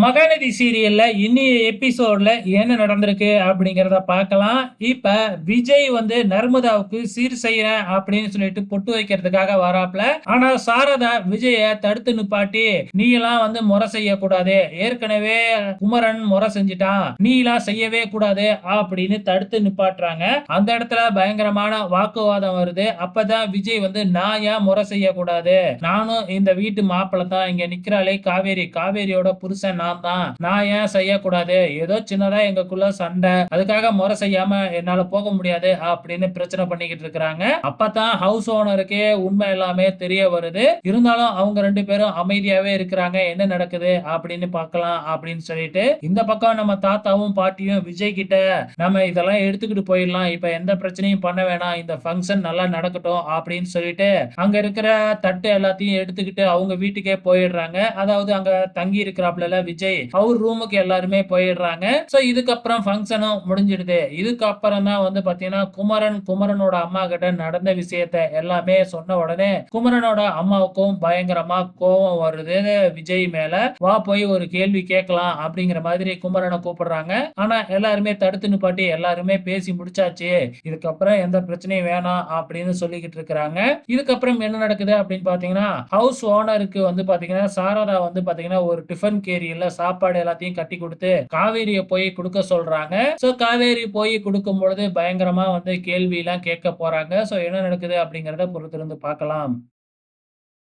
மகாநதி சீரியல்ல இனி எபிசோட்ல என்ன நடந்திருக்கு அப்படிங்கிறத பார்க்கலாம். இப்ப விஜய் வந்து நர்மதாவுக்கு சீர் செய்யறேன் அப்படின்னு சொல்லிட்டு பொட்டு வைக்கிறதுக்காக வராப்ல. ஆனா சாரதா விஜய தடுத்து நிப்பாட்டி நீ எல்லாம் வந்து முறை செய்யக்கூடாது. ஏற்கனவே குமரன் முறை செஞ்சுட்டான். நீ எல்லாம் செய்யவே கூடாது அப்படின்னு தடுத்து நிப்பாட்டுறாங்க. அந்த இடத்துல பயங்கரமான வாக்குவாதம் வருது. அப்பதான் விஜய் வந்து நான் ஏன் முறை செய்யக்கூடாது? நானும் இந்த வீட்டு மாப்பிள்ளை தான். இங்க நிக்கிறாளே காவேரி. காவேரியோட புருஷன் நான் தான் நான் ஏன் செய்யக்கூடாது? ஏதோ சின்னதா எங்களுக்குள்ள சண்டை. அதுக்காக முறை செய்யாம என்னால போக முடியாது அப்படின்னு பிரச்சனை பண்ணிக்கிட்டு இருக்கிறாங்க. அப்பதான் ஹவுஸ் ஓனருக்கே உண்மை எல்லாமே தெரிய வருது. இருந்தாலும் அவங்க ரெண்டு பேரும் அமைதியாவே இருக்கிறாங்க. என்ன நடக்குது அப்படின்னு பார்க்கலாம் அப்படின்னு சொல்லிட்டு இந்த பக்கம் நம்ம தாத்தாவும் பாட்டியும் விஜய் கிட்ட நம்ம இதெல்லாம் எடுத்துக்கிட்டு போயிடலாம். இப்ப எந்த பிரச்சனையும் பண்ண வேணாம். இந்த ஃபங்க்ஷன் நல்லா நடக்கட்டும் அப்படின்னு சொல்லிட்டு அங்க இருக்கிற தட்டு எல்லாத்தையும் எடுத்துக்கிட்டு அவங்க வீட்டுக்கே போயிடுறாங்க. அதாவது அங்க தங்கி இருக்கிறாப்ல விஜய் அவர் ரூமுக்கு எல்லாருமே போயிடுறாங்க. ஸோ இதுக்கப்புறம் ஃபங்க்ஷனும் முடிஞ்சிடுது. இதுக்கப்புறம் தான் வந்து பாத்தீங்கன்னா குமரன் குமரனோட அம்மா கிட்ட நடந்த விஷயத்த எல்லாமே சொன்ன உடனே குமரனோட அம்மாவுக்கும் பயங்கரமா கோபம் வருது. விஜய் மேல வா போய் ஒரு கேள்வி கேட்கலாம் அப்படிங்கிற மாதிரி குமரனை கூப்பிடுறாங்க. ஆனா எல்லாருமே தடுத்து நிப்பாட்டி எல்லாருமே பேசி முடிச்சாச்சு. இதுக்கப்புறம் எந்த பிரச்சனையும் வேணாம் அப்படின்னு சொல்லிக்கிட்டு இருக்கிறாங்க. இதுக்கப்புறம் என்ன நடக்குது அப்படின்னு பாத்தீங்கன்னா ஹவுஸ் ஓனருக்கு வந்து பாத்தீங்கன்னா சாரதா வந்து பாத்தீங்கன்னா ஒரு டிஃபன் இல்ல சாப்பாடு எல்லாத்தையும் கட்டி கொடுத்து காவேரிய போய் கொடுக்க சொல்றாங்க. சோ காவேரி போய் கொடுக்கும் பொழுது பயங்கரமா வந்து கேள்வி எல்லாம் கேட்க போறாங்க. சோ என்ன நடக்குது அப்படிங்கறத பொறுத்திருந்து பார்க்கலாம்.